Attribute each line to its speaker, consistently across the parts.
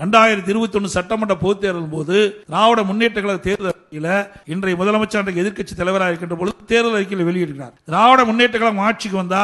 Speaker 1: ரெண்டாயிரத்தி இருபத்தி ஒன்று சட்டமன்ற பொதுத் தேர்தல் போது திராவிட முன்னேற்ற கழக தேர்தல் இன்றைய முதலமைச்சர் அன்றைக்கு எதிர்க்கட்சி தலைவராக இருக்கின்ற பொழுது தேர்தல் அறிக்கையில் வெளியிடுகிறார். திராவிட முன்னேற்ற கழகம் ஆட்சிக்கு வந்தா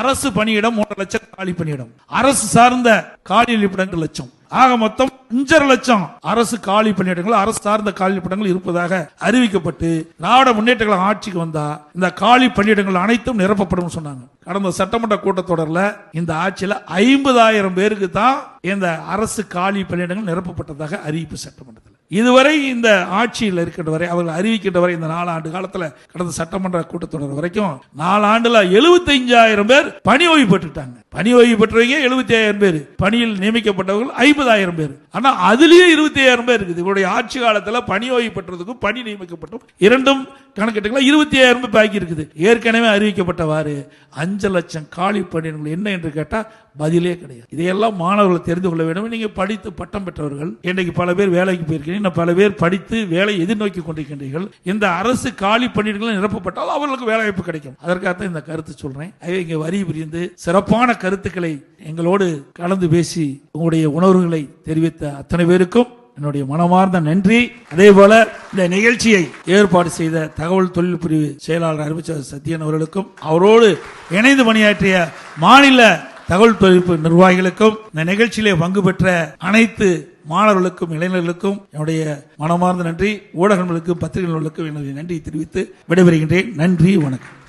Speaker 1: அரசு பணியிடம் மூன்று லட்சம் காலி பணியிடம். அரசு சார்ந்த காலி நிமிடங்கள் லட்சம். ஆக மொத்தம் அஞ்சரை லட்சம் அரசு காலி பணியிடங்கள் அரசு சார்ந்த காலி பணியிடங்கள் இருப்பதாக அறிவிக்கப்பட்டு திராவிட முன்னேற்ற கழகம் ஆட்சிக்கு வந்தா இந்த காலி பணியிடங்கள் அனைத்தும் நிரப்பப்படும் சொன்னாங்க. கடந்த சட்டமன்ற கூட்டத்தொடரில் இந்த ஆட்சியில் ஐம்பதாயிரம் பேருக்கு தான் இந்த அரசு காலி பணியிடங்கள் நிரப்பப்பட்டதாக அறிவிப்பு சட்டமன்றத்தில். இதுவரை இந்த ஆட்சியில் இருக்கின்ற வரை அவர்கள் அறிவிக்கின்ற வரை இந்த நாலு ஆண்டு காலத்தில் கடந்த சட்டமன்ற கூட்டத்தொடர் வரைக்கும் நாலு ஆண்டுல எழுபத்தஞ்சாயிரம் பேர் பணி ஓய்வு பெற்றுட்டாங்க. பணி ஓய்வு பெற்றவங்க எழுபத்தி ஐயாயிரம் பேர். பணியில் நியமிக்கப்பட்டவர்கள் ஐம்பதாயிரம் பேர். ஆனால் அதுலேயே இருபத்தி ஐயாயிரம் பேர் இருக்குது. இவருடைய ஆட்சி காலத்தில் பணி ஓய்வு பெற்றதுக்கும் பணி நியமிக்கப்பட்டோம் இரண்டும் கணக்கிட்டுங்களா? இருபத்தி ஐயாயிரம் பேர் பாக்கி இருக்குது. ஏற்கனவே அறிவிக்கப்பட்டவாறு அஞ்சு லட்சம் காலி பணியிடங்கள் என்ன என்று கேட்டால் பதிலே கிடையாது. இதையெல்லாம் மாணவர்கள் தெரிந்து கொள்ள வேண்டும். நீங்கள் படித்து பட்டம் பெற்றவர்கள். இன்றைக்கு பல பேர் வேலைக்கு போயிருக்கீங்க. இன்னும் பல பேர் படித்து வேலை எதிர்நோக்கி கொண்டிருக்கின்றீர்கள். இந்த அரசு காலி பணியிடங்கள் நிரப்பப்பட்டால் அவர்களுக்கு வேலை வாய்ப்பு கிடைக்கும். அதற்காகத்தான் இந்த கருத்து சொல்றேன். இங்கே வரி புரிந்து சிறப்பான கருத்துக்களை எங்களோடு கலந்து பேசி உங்களுடைய உணர்வுகளை தெரிவித்த அத்தனை பேருக்கும் என்னுடைய மனமார்ந்த நன்றி. அதே போல இந்த நிகழ்ச்சியை ஏற்பாடு செய்த தகவல் தொழில் பிரிவு செயலாளர் அறிவிச்சர் சத்யன் அவர்களுக்கும் அவரோடு இணைந்து பணியாற்றிய மாநில தகவல் தொழில்நுட்ப நிர்வாகிகளுக்கும் இந்த நிகழ்ச்சியிலே பங்கு பெற்ற அனைத்து மாணவர்களுக்கும் இளைஞர்களுக்கும் என்னுடைய மனமார்ந்த நன்றி. ஊடகங்களுக்கும் பத்திரிகைகளுக்கும் என்னுடைய நன்றி தெரிவித்து விடைபெறுகின்றேன். நன்றி வணக்கம்.